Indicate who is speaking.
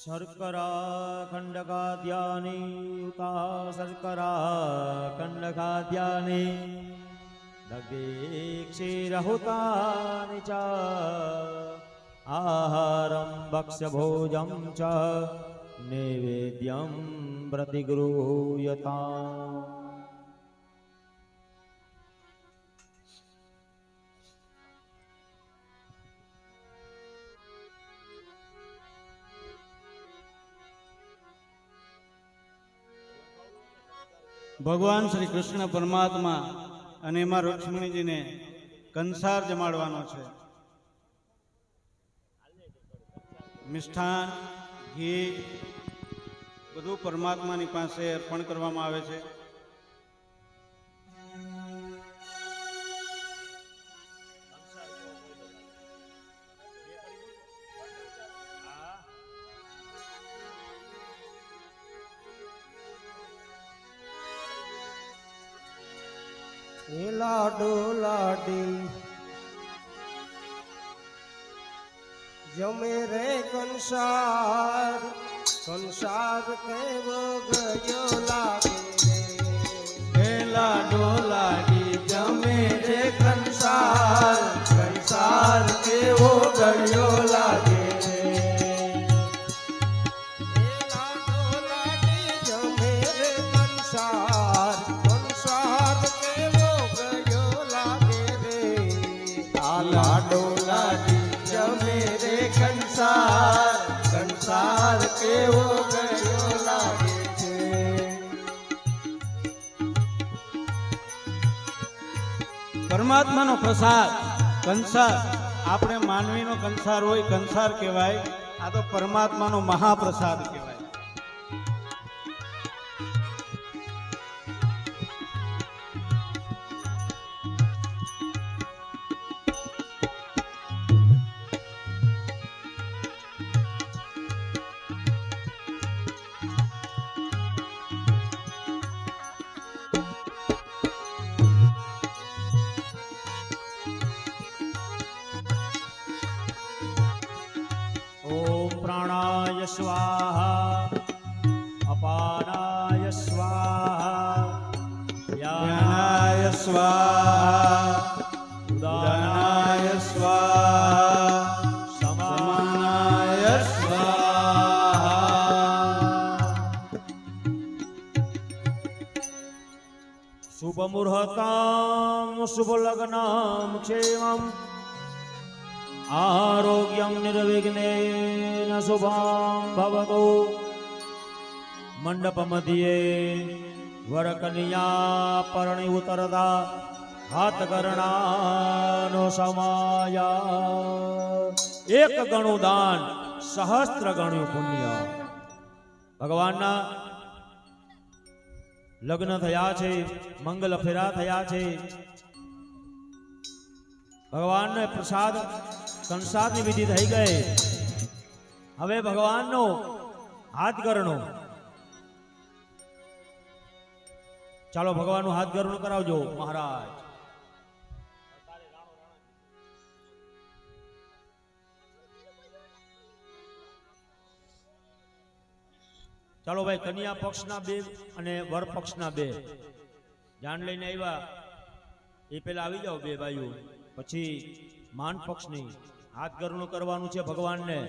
Speaker 1: शर्करा खण्डखाद्यानि युता शर्करा खण्डखाद्यानि दग्धे क्षीरहुतानि च आहारं भक्ष्यभोजं च नैवेद्यं प्रतिगृह्यताम्
Speaker 2: ભગવાન શ્રી કૃષ્ણ પરમાત્મા અને એમાં રુક્ષ્મણીજીને કંસાર જમાડવાનો છે. મિષ્ઠાન, ઘી બધું પરમાત્માની પાસે અર્પણ કરવામાં આવે છે.
Speaker 1: એ લાડો લાડી.
Speaker 3: જમે રે કંસાર કંસાર કેવો ગયો લાગે
Speaker 2: કેવો
Speaker 3: ગયો
Speaker 2: પરમાત્માનો પ્રસાદ, કંસાર. આપણે માનવીનો કંસાર હોય, કંસાર કહેવાય. આ તો પરમાત્માનો મહાપ્રસાદ કહેવાય.
Speaker 1: प्राणाय स्वाहा अपानाय स्वाहा
Speaker 2: ज्ञानाय स्वाहा उदानाय स्वाहा समानाय स्वाहा
Speaker 1: शुभमुहूर्तां शुभलग्नां क्षेमम् આરોગ્યમ નિર્વિઘ્નેન શુભમ ભવતુ મંડપ મધ્યે વરકન્યા પરણી ઉતરતા હાથ કરણાનો સમાયા એક ગણું દાન સહસ્ત્ર ગણ્યું પુણ્ય ભગવાનના લગ્ન થયા છે મંગલ ફેરા થયા છે ભગવાનને પ્રસાદ કંસાદની વિધિ થઈ ગઈ. હવે ભગવાનનો હાથ ગરણો. ચાલો ભગવાનનું હાથ કરણું કરાવજો, મહારાજ. ચાલો ભાઈ, કન્યા પક્ષના બે અને વર પક્ષના બે. જાન લઈને આવ્યા. એ પેલા આવી જાઓ બે ભાઈઓ. પછી માન પક્ષની હાથ ગરણું કરવાનું છે ભગવાનને.